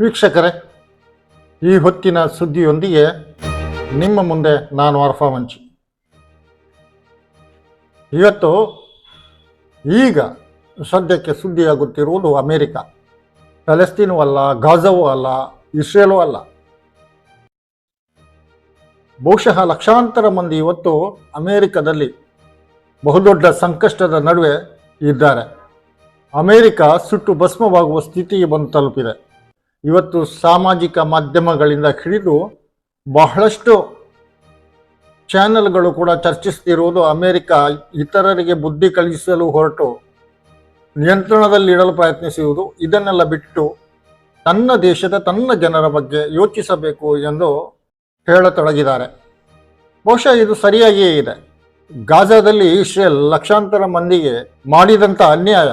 ವೀಕ್ಷಕರೇ, ಈ ಹೊತ್ತಿನ ಸುದ್ದಿಯೊಂದಿಗೆ ನಿಮ್ಮ ಮುಂದೆ ನಾನು ಅರ್ಫಾ ಮಂಚಿ. ಇವತ್ತು ಈಗ ಸದ್ಯಕ್ಕೆ ಸುದ್ದಿಯಾಗುತ್ತಿರುವುದು ಅಮೇರಿಕ. ಪ್ಯಾಲೆಸ್ತೀನು ಅಲ್ಲ, ಗಾಜವೂ ಅಲ್ಲ, ಇಸ್ರೇಲೂ ಅಲ್ಲ. ಬಹುಶಃ ಲಕ್ಷಾಂತರ ಮಂದಿ ಇವತ್ತು ಅಮೇರಿಕದಲ್ಲಿ ಬಹುದೊಡ್ಡ ಸಂಕಷ್ಟದ ನಡುವೆ ಇದ್ದಾರೆ. ಅಮೇರಿಕ ಸುಟ್ಟು ಭಸ್ಮವಾಗುವ ಸ್ಥಿತಿಗೆ ಬಂದು ತಲುಪಿದೆ. ಇವತ್ತು ಸಾಮಾಜಿಕ ಮಾಧ್ಯಮಗಳಿಂದ ಹಿಡಿದು ಬಹಳಷ್ಟು ಚಾನೆಲ್ಗಳು ಕೂಡ ಚರ್ಚಿಸ್ತಿರುವುದು ಅಮೇರಿಕ ಇತರರಿಗೆ ಬುದ್ಧಿ ಕಲಿಸಲು ಹೊರಟು ನಿಯಂತ್ರಣದಲ್ಲಿಡಲು ಪ್ರಯತ್ನಿಸುವುದು ಇದನ್ನೆಲ್ಲ ಬಿಟ್ಟು ತನ್ನ ದೇಶದ ತನ್ನ ಜನರ ಬಗ್ಗೆ ಯೋಚಿಸಬೇಕು ಎಂದು ಹೇಳತೊಡಗಿದ್ದಾರೆ. ಬಹುಶಃ ಇದು ಸರಿಯಾಗಿಯೇ ಇದೆ. ಗಾಜಾದಲ್ಲಿ ಇಸ್ರೇಲ್ ಲಕ್ಷಾಂತರ ಮಂದಿಗೆ ಮಾಡಿದಂಥ ಅನ್ಯಾಯ.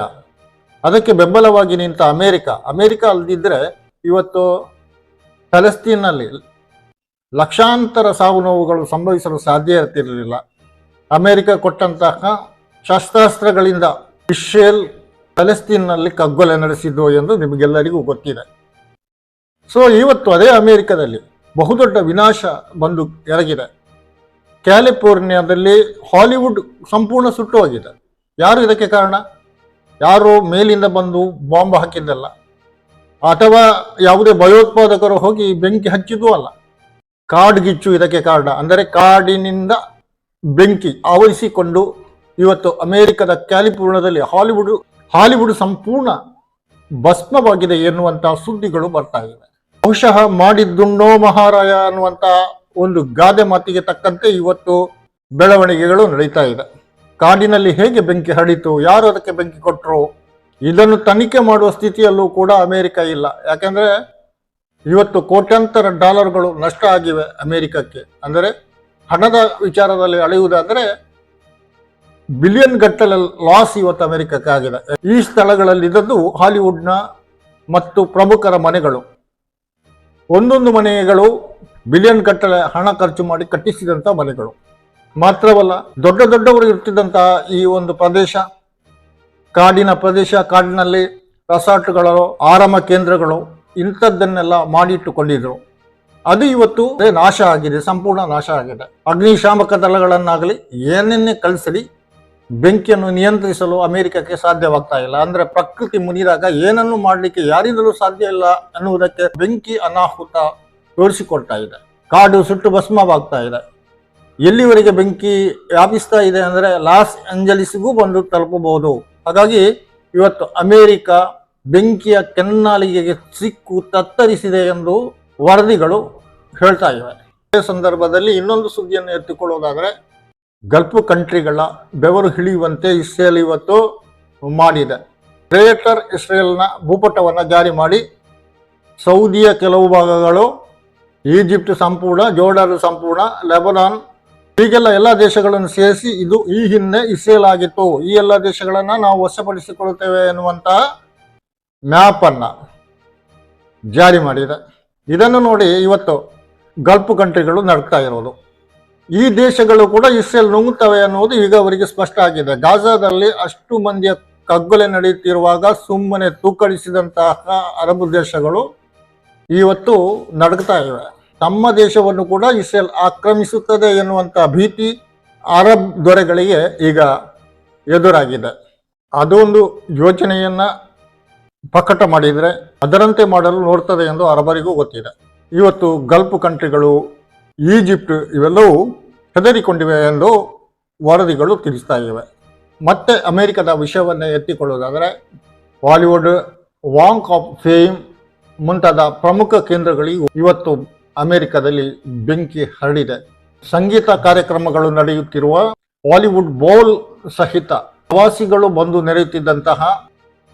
ಅದಕ್ಕೆ ಬೆಂಬಲವಾಗಿ ನಿಂತ ಅಮೇರಿಕ. ಅಮೇರಿಕ ಅಲ್ಲದಿದ್ದರೆ ಇವತ್ತು ಫಲಸ್ತೀನಲ್ಲಿ ಲಕ್ಷಾಂತರ ಸಾವು ನೋವುಗಳು ಸಂಭವಿಸಲು ಸಾಧ್ಯ ಇರ್ತಿರಲಿಲ್ಲ. ಅಮೇರಿಕ ಕೊಟ್ಟಂತಹ ಶಸ್ತ್ರಾಸ್ತ್ರಗಳಿಂದ ಇಶ್ರೇಲ್ ಫಲಸ್ತೀನ್ನಲ್ಲಿ ಕಗ್ಗೊಲೆ ನಡೆಸಿದ್ದು ಎಂದು ನಿಮಗೆಲ್ಲರಿಗೂ ಗೊತ್ತಿದೆ. ಸೊ, ಇವತ್ತು ಅದೇ ಅಮೇರಿಕದಲ್ಲಿ ಬಹುದೊಡ್ಡ ವಿನಾಶ ಬಂದು ಎರಗಿದೆ. ಕ್ಯಾಲಿಫೋರ್ನಿಯಾದಲ್ಲಿ ಹಾಲಿವುಡ್ ಸಂಪೂರ್ಣ ಸುಟ್ಟು ಹೋಗಿದೆ. ಯಾರು ಇದಕ್ಕೆ ಕಾರಣ? ಯಾರು ಮೇಲಿಂದ ಬಂದು ಬಾಂಬ್ ಹಾಕಿದ್ದಲ್ಲ. ಅಥವಾ ಯಾವುದೇ ಭಯೋತ್ಪಾದಕರು ಹೋಗಿ ಬೆಂಕಿ ಹಚ್ಚಿದ್ದು ಅಲ್ಲ. ಕಾಡ್ಗಿಚ್ಚು ಇದಕ್ಕೆ ಕಾರಣ. ಅಂದರೆ ಕಾಡಿನಿಂದ ಬೆಂಕಿ ಆವರಿಸಿಕೊಂಡು ಇವತ್ತು ಅಮೆರಿಕದ ಕ್ಯಾಲಿಫೋರ್ನಿಯಾದಲ್ಲಿ ಹಾಲಿವುಡ್ ಹಾಲಿವುಡ್ ಸಂಪೂರ್ಣ ಭಸ್ಮವಾಗಿದೆ ಎನ್ನುವಂತಹ ಸುದ್ದಿಗಳು ಬರ್ತಾ ಇವೆ. ಬಹುಶಃ ಮಾಡಿದ್ದುಣ್ಣೋ ಮಹಾರಾಯ ಅನ್ನುವಂತ ಒಂದು ಗಾದೆ ಮಾತಿಗೆ ತಕ್ಕಂತೆ ಇವತ್ತು ಬೆಳವಣಿಗೆಗಳು ನಡೀತಾ ಇದೆ. ಕಾಡಿನಲ್ಲಿ ಹೇಗೆ ಬೆಂಕಿ ಹರಿತು ಯಾರು ಅದಕ್ಕೆ ಬೆಂಕಿ ಕೊಟ್ಟರು ಇದನ್ನು ತನಿಖೆ ಮಾಡುವ ಸ್ಥಿತಿಯಲ್ಲೂ ಕೂಡ ಅಮೆರಿಕ ಇಲ್ಲ. ಯಾಕೆಂದರೆ ಇವತ್ತು ಕೋಟ್ಯಾಂತರ ಡಾಲರ್ಗಳು ನಷ್ಟ ಆಗಿವೆ ಅಮೆರಿಕಕ್ಕೆ. ಅಂದರೆ ಹಣದ ವಿಚಾರದಲ್ಲಿ ಅಳೆಯುವುದಾದರೆ ಬಿಲಿಯನ್ ಗಟ್ಟಲೆ ಲಾಸ್ ಇವತ್ತು ಅಮೆರಿಕಕ್ಕೆ ಆಗಿದೆ ಈ ಸ್ಥಳಗಳಲ್ಲಿದ್ದದ್ದು ಹಾಲಿವುಡ್ನ ಮತ್ತು ಪ್ರಮುಖರ ಮನೆಗಳು. ಒಂದೊಂದು ಮನೆಗಳು ಬಿಲಿಯನ್ ಗಟ್ಟಲೆ ಹಣ ಖರ್ಚು ಮಾಡಿ ಕಟ್ಟಿಸಿದಂಥ ಮನೆಗಳು. ಮಾತ್ರವಲ್ಲ, ದೊಡ್ಡ ದೊಡ್ಡವರು ಇರ್ತಿದ್ದಂತಹ ಈ ಒಂದು ಪ್ರದೇಶ ಕಾಡಿನ ಪ್ರದೇಶ, ಕಾಡಿನಲ್ಲಿ ರೆಸಾರ್ಟ್ಗಳು ಆರಾಮ ಕೇಂದ್ರಗಳು ಇಂಥದ್ದನ್ನೆಲ್ಲ ಮಾಡಿಟ್ಟುಕೊಂಡಿದ್ರು. ಅದು ಇವತ್ತು ನಾಶ ಆಗಿದೆ, ಸಂಪೂರ್ಣ ನಾಶ ಆಗಿದೆ. ಅಗ್ನಿಶಾಮಕ ದಳಗಳನ್ನಾಗಲಿ ಏನನ್ನೇ ಕಳಿಸಲಿ ಬೆಂಕಿಯನ್ನು ನಿಯಂತ್ರಿಸಲು ಅಮೆರಿಕಕ್ಕೆ ಸಾಧ್ಯವಾಗ್ತಾ ಇಲ್ಲ. ಅಂದ್ರೆ ಪ್ರಕೃತಿ ಮುನಿದಾಗ ಏನನ್ನು ಮಾಡಲಿಕ್ಕೆ ಯಾರಿಂದಲೂ ಸಾಧ್ಯ ಇಲ್ಲ ಅನ್ನುವುದಕ್ಕೆ ಬೆಂಕಿ ಅನಾಹುತ ತೋರಿಸಿಕೊಡ್ತಾ ಇದೆ. ಕಾಡು ಸುಟ್ಟು ಭಸ್ಮವಾಗ್ತಾ ಇದೆ. ಎಲ್ಲಿವರೆಗೆ ಬೆಂಕಿ ವ್ಯಾಪಿಸ್ತಾ ಇದೆ ಅಂದರೆ ಲಾಸ್ ಏಂಜಲೀಸ್ಗೂ ಬಂದು ತಲುಪಬಹುದು. ಹಾಗಾಗಿ ಇವತ್ತು ಅಮೆರಿಕ ಬೆಂಕಿಯ ಕೆನ್ನಾಲಿಗೆಗೆ ಸಿಕ್ಕು ತತ್ತರಿಸಿದೆ ಎಂದು ವರದಿಗಳು ಹೇಳ್ತಾ ಇವೆ. ಇದೇ ಸಂದರ್ಭದಲ್ಲಿ ಇನ್ನೊಂದು ಸುದ್ದಿಯನ್ನು ಎತ್ತಿಕೊಳ್ಳೋದಾದರೆ, ಗಲ್ಫ್ ಕಂಟ್ರಿಗಳ ಬೆವರು ಹಿಡಿಯುವಂತೆ ಇಸ್ರೇಲ್ ಇವತ್ತು ಮಾಡಿದೆ. ಗ್ರೇಟರ್ ಇಸ್ರೇಲ್ನ ಭೂಪಟವನ್ನು ಜಾರಿ ಮಾಡಿ, ಸೌದಿಯ ಕೆಲವು ಭಾಗಗಳು ಈಜಿಪ್ಟ್ ಸಂಪೂರ್ಣ, ಜೋರ್ಡನ್ ಸಂಪೂರ್ಣ, ಲೆಬನಾನ್ ಹೀಗೆಲ್ಲ ಎಲ್ಲ ದೇಶಗಳನ್ನು ಸೇರಿಸಿ ಇದು ಈ ಹಿಂದೆ ಇಸ್ರೇಲ್ ಆಗಿತ್ತು. ಈ ಎಲ್ಲ ದೇಶಗಳನ್ನು ನಾವು ವಶಪಡಿಸಿಕೊಳ್ಳುತ್ತೇವೆ ಎನ್ನುವಂತಹ ಮ್ಯಾಪ್ ಅನ್ನ ಜಾರಿ ಮಾಡಿದೆ. ಇದನ್ನು ನೋಡಿ ಇವತ್ತು ಗಲ್ಫ್ ಕಂಟ್ರಿಗಳು ನಡ್ತಾ ಇರೋದು. ಈ ದೇಶಗಳು ಕೂಡ ಇಸ್ರೇಲ್ ನುಂಗುತ್ತವೆ ಅನ್ನುವುದು ಈಗ ಅವರಿಗೆ ಸ್ಪಷ್ಟ ಆಗಿದೆ. ಗಾಜಾದಲ್ಲಿ ಅಷ್ಟು ಮಂದಿಯ ಕಗ್ಗೊಲೆ ನಡೆಯುತ್ತಿರುವಾಗ ಸುಮ್ಮನೆ ತೂಕಡಿಸಿದಂತಹ ಅರಬ್ ದೇಶಗಳು ಇವತ್ತು ನಡಗ್ತಾ ಇವೆ. ತಮ್ಮ ದೇಶವನ್ನು ಕೂಡ ಇಸ್ರೇಲ್ ಆಕ್ರಮಿಸುತ್ತದೆ ಎನ್ನುವಂಥ ಭೀತಿ ಅರಬ್ ದೊರೆಗಳಿಗೆ ಈಗ ಎದುರಾಗಿದೆ. ಅದೊಂದು ಯೋಚನೆಯನ್ನ ಪ್ರಕಟ ಮಾಡಿದರೆ ಅದರಂತೆ ಮಾಡಲು ನೋಡ್ತದೆ ಎಂದು ಅರಬರಿಗೂ ಗೊತ್ತಿದೆ. ಇವತ್ತು ಗಲ್ಫ್ ಕಂಟ್ರಿಗಳು, ಈಜಿಪ್ಟ್ ಇವೆಲ್ಲವೂ ಹೆದರಿಕೊಂಡಿವೆ ಎಂದು ವರದಿಗಳು ತಿಳಿಸ್ತಾ ಇವೆ. ಮತ್ತೆ ಅಮೆರಿಕದ ವಿಷಯವನ್ನು ಎತ್ತಿಕೊಳ್ಳೋದಾದರೆ ಬಾಲಿವುಡ್ ವಾಂಕ್ ಆಫ್ ಫೇಮ್ ಮುಂತಾದ ಪ್ರಮುಖ ಕೇಂದ್ರಗಳಿಗೂ ಇವತ್ತು ಅಮೆರಿಕದಲ್ಲಿ ಬೆಂಕಿ ಹರಡಿದೆ. ಸಂಗೀತ ಕಾರ್ಯಕ್ರಮಗಳು ನಡೆಯುತ್ತಿರುವ ಬಾಲಿವುಡ್ ಬೌಲ್ ಸಹಿತ ಪ್ರವಾಸಿಗಳು ಬಂದು ನೆರೆಯುತ್ತಿದ್ದಂತಹ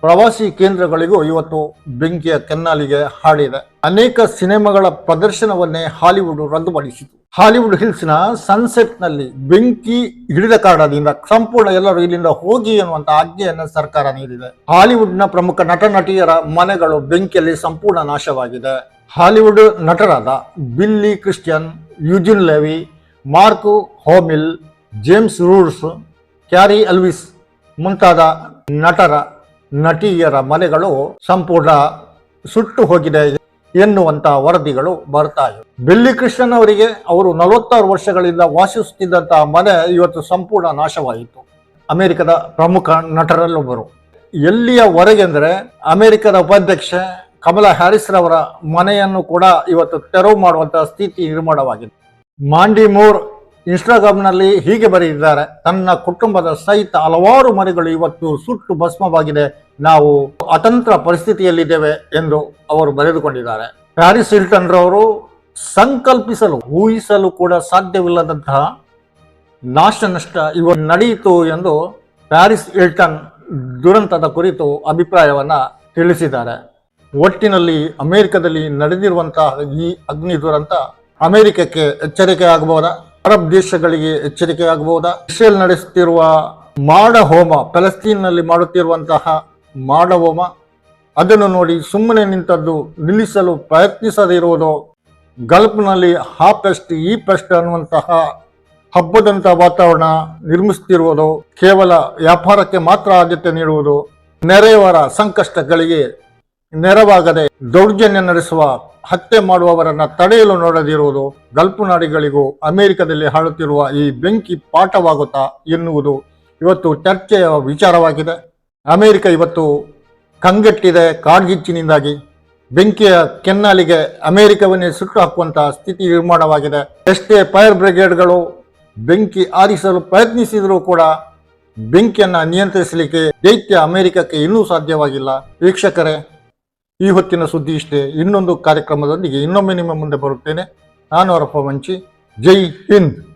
ಪ್ರವಾಸಿ ಕೇಂದ್ರಗಳಿಗೂ ಇವತ್ತು ಬೆಂಕಿಯ ಕೆನ್ನಾಲಿಗೆ ಹಾಡಿದೆ. ಅನೇಕ ಸಿನಿಮಾಗಳ ಪ್ರದರ್ಶನವನ್ನೇ ಹಾಲಿವುಡ್ ರದ್ದುಪಡಿಸಿತು. ಹಾಲಿವುಡ್ ಹಿಲ್ಸ್ನ ಸನ್ಸೆಟ್ನಲ್ಲಿ ಬೆಂಕಿ ಹಿಡಿದ ಕಾರಣದಿಂದ ಸಂಪೂರ್ಣ ಎಲ್ಲರೂ ಇಲ್ಲಿಂದ ಹೋಗಿ ಎನ್ನುವಂತಹ ಆಜ್ಞೆಯನ್ನು ಸರ್ಕಾರ ನೀಡಿದೆ. ಹಾಲಿವುಡ್ನ ಪ್ರಮುಖ ನಟ ನಟಿಯರ ಮನೆಗಳು ಬೆಂಕಿಯಲ್ಲಿ ಸಂಪೂರ್ಣ ನಾಶವಾಗಿದೆ. ಹಾಲಿವುಡ್ ನಟರಾದ Billy Christian Eugene Levy, Mark Hamill, James Woods, Cary Elwes ಮುಂತಾದ ನಟರ, ನಟಿಯರ ಮನೆಗಳು ಸಂಪೂರ್ಣ ಸುಟ್ಟು ಹೋಗಿದೆ ಎನ್ನುವಂತ ವರದಿಗಳು ಬರ್ತಾ ಇವೆ. ಬಿಲ್ಲಿ ಕೃಷ್ಣನ್ ಅವರಿಗೆ ಅವರು ನಲವತ್ತಾರು ವರ್ಷಗಳಿಂದ ವಾಸಿಸುತ್ತಿದ್ದಂತಹ ಮನೆ ಇವತ್ತು ಸಂಪೂರ್ಣ ನಾಶವಾಯಿತು. ಅಮೆರಿಕದ ಪ್ರಮುಖ ನಟರಲ್ಲೊಬ್ಬರು. ಎಲ್ಲಿಯವರೆಗೆಂದರೆ ಅಮೆರಿಕದ ಉಪಾಧ್ಯಕ್ಷ ಕಮಲಾ ಹ್ಯಾರಿಸ್ ರವರ ಮನೆಯನ್ನು ಕೂಡ ಇವತ್ತು ತೆರವು ಮಾಡುವಂತಹ ಸ್ಥಿತಿ ನಿರ್ಮಾಣವಾಗಿದೆ. ಮಾಂಡಿ ಮೂರ್ ಇನ್ಸ್ಟಾಗ್ರಾಮ್ನಲ್ಲಿ ಹೀಗೆ ಬರೆದಿದ್ದಾರೆ, ತನ್ನ ಕುಟುಂಬದ ಸಹಿತ ಹಲವಾರು ಮನೆಗಳು ಇವತ್ತು ಸುಟ್ಟು ಭಸ್ಮವಾಗಿದೆ. ನಾವು ಅತಂತ್ರ ಪರಿಸ್ಥಿತಿಯಲ್ಲಿದ್ದೇವೆ ಎಂದು ಅವರು ಬರೆದುಕೊಂಡಿದ್ದಾರೆ. ಪ್ಯಾರಿಸ್ ಹಿಲ್ಟನ್ ರವರು ಸಂಕಲ್ಪಿಸಲು, ಊಹಿಸಲು ಕೂಡ ಸಾಧ್ಯವಿಲ್ಲದಂತಹ ನಾಶ ನಷ್ಟ ನಡೆಯಿತು ಎಂದು ಪ್ಯಾರಿಸ್ ಹಿಲ್ಟನ್ ದುರಂತದ ಕುರಿತು ಅಭಿಪ್ರಾಯವನ್ನ ತಿಳಿಸಿದ್ದಾರೆ. ಒಟ್ಟಿನಲ್ಲಿ ಅಮೆರಿಕದಲ್ಲಿ ನಡೆದಿರುವಂತಹ ಈ ಅಗ್ನಿ ದುರಂತ ಅಮೆರಿಕಕ್ಕೆ ಎಚ್ಚರಿಕೆ ಆಗಬಹುದಾ? ಅರಬ್ ದೇಶಗಳಿಗೆ ಎಚ್ಚರಿಕೆ ಆಗಬಹುದಾ? ಇಸ್ರೇಲ್ ನಡೆಸುತ್ತಿರುವ ಮಾಡ ಹೋಮ ಫಲಸ್ತೀನ್ನಲ್ಲಿ ಮಾಡುತ್ತಿರುವಂತಹ ಮಾಡ ಹೋಮ ಅದನ್ನು ನೋಡಿ ಸುಮ್ಮನೆ ನಿಂತದ್ದು ನಿಲ್ಲಿಸಲು ಪ್ರಯತ್ನಿಸದೇ ಇರುವುದು ಗಲ್ಫ್ನಲ್ಲಿ ಆ ಪೆಸ್ಟ್, ಈ ಪೆಸ್ಟ್ ಅನ್ನುವಂತಹ ಹಬ್ಬದಂತ ವಾತಾವರಣ ನಿರ್ಮಿಸುತ್ತಿರುವುದು ಕೇವಲ ವ್ಯಾಪಾರಕ್ಕೆ ಮಾತ್ರ ಆದ್ಯತೆ ನೀಡುವುದು ನೆರೆಯವರ ಸಂಕಷ್ಟಗಳಿಗೆ ನೆರವಾಗದೆ ದೌರ್ಜನ್ಯ ನಡೆಸುವ, ಹತ್ಯೆ ಮಾಡುವವರನ್ನ ತಡೆಯಲು ನೋಡದಿರುವುದು ಗಲ್ಪು ನಾಡಿಗಳಿಗೂ ಅಮೆರಿಕದಲ್ಲಿ ಹಾಳುತ್ತಿರುವ ಈ ಬೆಂಕಿ ಪಾಠವಾಗುತ್ತಾ ಎನ್ನುವುದು ಇವತ್ತು ಚರ್ಚೆಯ ವಿಚಾರವಾಗಿದೆ. ಅಮೆರಿಕ ಇವತ್ತು ಕಂಗೆಟ್ಟಿದೆ ಕಾಡ್ಗಿಚ್ಚಿನಿಂದಾಗಿ. ಬೆಂಕಿಯ ಕೆನ್ನಾಲಿಗೆ ಅಮೆರಿಕವನ್ನೇ ಸುಟ್ಟು ಹಾಕುವಂತಹ ಸ್ಥಿತಿ ನಿರ್ಮಾಣವಾಗಿದೆ. ಎಷ್ಟೇ ಫೈರ್ ಬ್ರಿಗೇಡ್ಗಳು ಬೆಂಕಿ ಆರಿಸಲು ಪ್ರಯತ್ನಿಸಿದರೂ ಕೂಡ ಬೆಂಕಿಯನ್ನು ನಿಯಂತ್ರಿಸಲಿಕ್ಕೆ ದೈತ್ಯ ಅಮೆರಿಕಕ್ಕೆ ಇನ್ನೂ ಸಾಧ್ಯವಾಗಿಲ್ಲ. ವೀಕ್ಷಕರೇ ಈ ಹೊತ್ತಿನ ಸುದ್ದಿ ಇಷ್ಟೇ. ಇನ್ನೊಂದು ಕಾರ್ಯಕ್ರಮದೊಂದಿಗೆ ಇನ್ನೊಮ್ಮೆ ನಿಮ್ಮ ಮುಂದೆ ಬರುತ್ತೇನೆ. ನಾನು ಅರಪ ಮಂಚಿ. ಜೈ ಹಿಂದ್.